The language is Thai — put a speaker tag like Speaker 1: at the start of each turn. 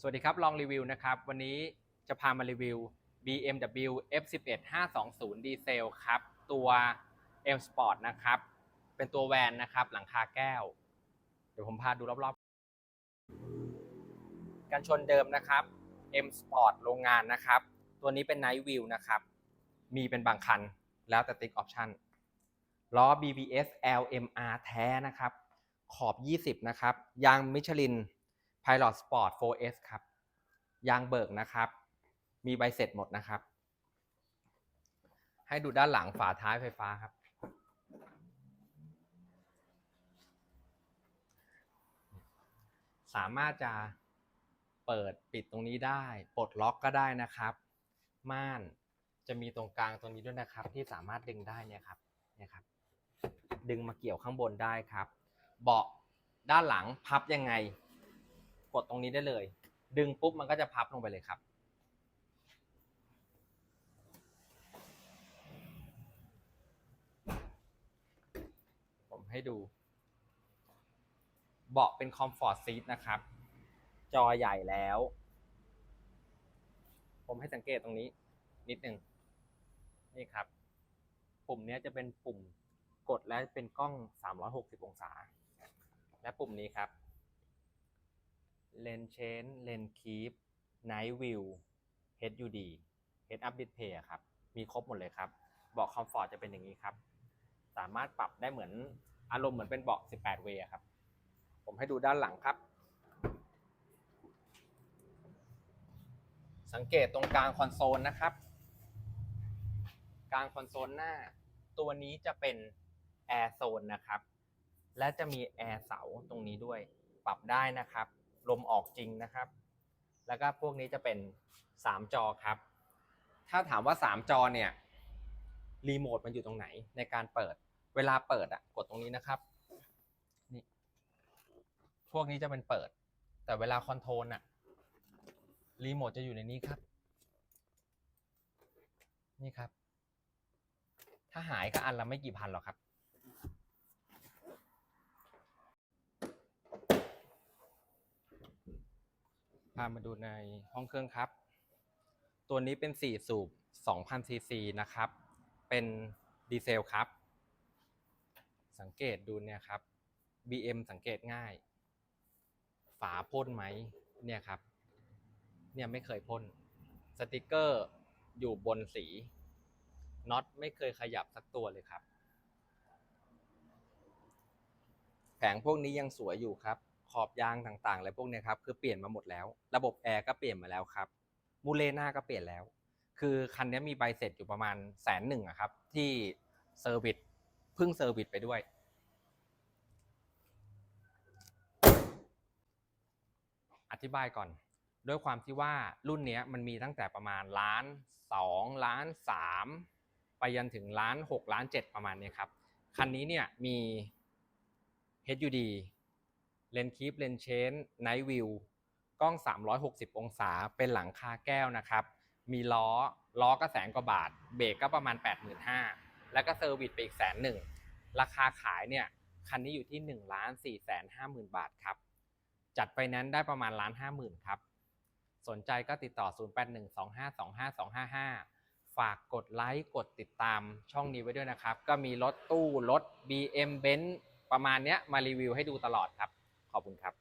Speaker 1: สวัสดีครับ ลองรีวิวนะครับ วันนี้จะพามารีวิว BMW F11 520 ดีเซลครับ ตัว M Sport นะครับ เป็นตัวแวนนะครับ หลังคาแก้ว เดี๋ยวผมพาดูรอบๆ กันชนเดิมนะครับ M Sport โรงงานนะครับ ตัวนี้เป็น Night View นะครับ มีเป็นบางคัน แล้วแต่ติ๊กออปชั่น ล้อ BBS LMR แท้นะครับ ขอบ 20 นะครับ ยางมิชลิน Pilot Sport 4S ครับ ยางเบิกนะครับ มีใบเสร็จหมดนะครับ ให้ดูด้านหลังฝาท้ายไฟฟ้าครับ สามารถจะเปิดปิดตรงนี้ได้ ปลดล็อกก็ได้นะครับ ม่านจะมีตรงกลางตรงนี้ด้วยนะครับ ที่สามารถดึงได้เนี่ยครับเนี่ยครับ ดึงมาเกี่ยวข้างบนได้ครับ เบาะด้านหลังพับยังไง กดตรงนี้ได้เลย ดึงปุ๊บมันก็จะพับลงไปเลยครับ ผมให้ดู เบาะเป็นคอมฟอร์ตซีทนะครับ จอใหญ่แล้ว ผมให้สังเกตตรงนี้นิดหนึ่งนี่ครับ ปุ่มนี้จะเป็นปุ่มกดและเป็นกล้อง 360 องศา และปุ่มนี้ครับ Lane Change Lane Keep Night View HUD Head Up Display ครับ มีครบหมดเลยครับ เบาะคอมฟอร์ตจะเป็นอย่างนี้ครับ สามารถปรับได้เหมือนอารมณ์เหมือนเป็นเบาะ 18 เวครับ ผมให้ดูด้านหลังครับ สังเกตตรงกลางคอนโซลนะครับ กลางคอนโซลหน้า ตัวนี้จะเป็นแอร์โซนนะครับ และจะมีแอร์เสาตรงนี้ด้วย ปรับได้นะครับ ลมออกจริงนะครับ แล้วก็พวกนี้จะเป็น 3 จอครับ ถ้าถามว่า 3 จอเนี่ยรีโมทมันอยู่ตรงไหนในการเปิด เวลาเปิดอะกดตรงนี้นะครับนี่พวกนี้จะเป็นเปิด แต่เวลาคอนโทรลอะรีโมทจะอยู่ในนี้ครับ นี่ครับ ถ้าหายก็อันละไม่กี่พันหรอกครับ พามาดูในห้องเครื่องครับ ตัวนี้เป็น 4 สูบ 2,000ซีซีนะครับ เป็นดีเซลครับ สังเกตดูเนี่ยครับ BM สังเกตง่าย ฝาพ่นไหมเนี่ยครับ เนี่ยไม่เคยพ่น สติกเกอร์อยู่บนสีน็อตไม่เคยขยับสักตัวเลยครับ แผงพวกนี้ยังสวยอยู่ครับ ขอบยางต่างๆอะไรพวกเนี้ยครับคือเปลี่ยนมาหมดแล้ว ระบบแอร์ก็เปลี่ยนมาแล้วครับมูเลน่าก็เปลี่ยนแล้ว คือคันนี้มีใบเสร็จอยู่ประมาณแสนหนึ่งครับ ที่เซอร์วิสเพิ่งเซอร์วิสไปด้วย อธิบายก่อน ด้วยความที่ว่ารุ่นนี้มันมีตั้งแต่ประมาณล้านสองล้านสามไปยันถึงล้านหกล้านเจ็ดประมาณเนี้ยครับ คันนี้เนี่ยมี HUD เลนคีปเลนเชนไนท์วิวกล้อง 360 องศาเป็นหลังคาแก้วนะครับ มีล้อ ล้อก็แสนกว่าบาท เบรกก็ประมาณ 85,000แล้วก็เซอร์วิสไปอีกแสนหนึ่ง ราคาขายเนี่ย คันนี้อยู่ที่1ล้าน4แสน5หมื่นบาทครับ จัดไฟแนนซ์ได้ประมาณล้าน5หมื่นครับ สนใจก็ติดต่อ 0812525255 ฝากกดไลค์ กดติดตามช่องนี้ไว้ด้วยนะครับ ก็มีรถตู้ รถ BM Benz ประมาณเนี้ยมารีวิวให้ดูตลอดครับ ขอบคุณครับ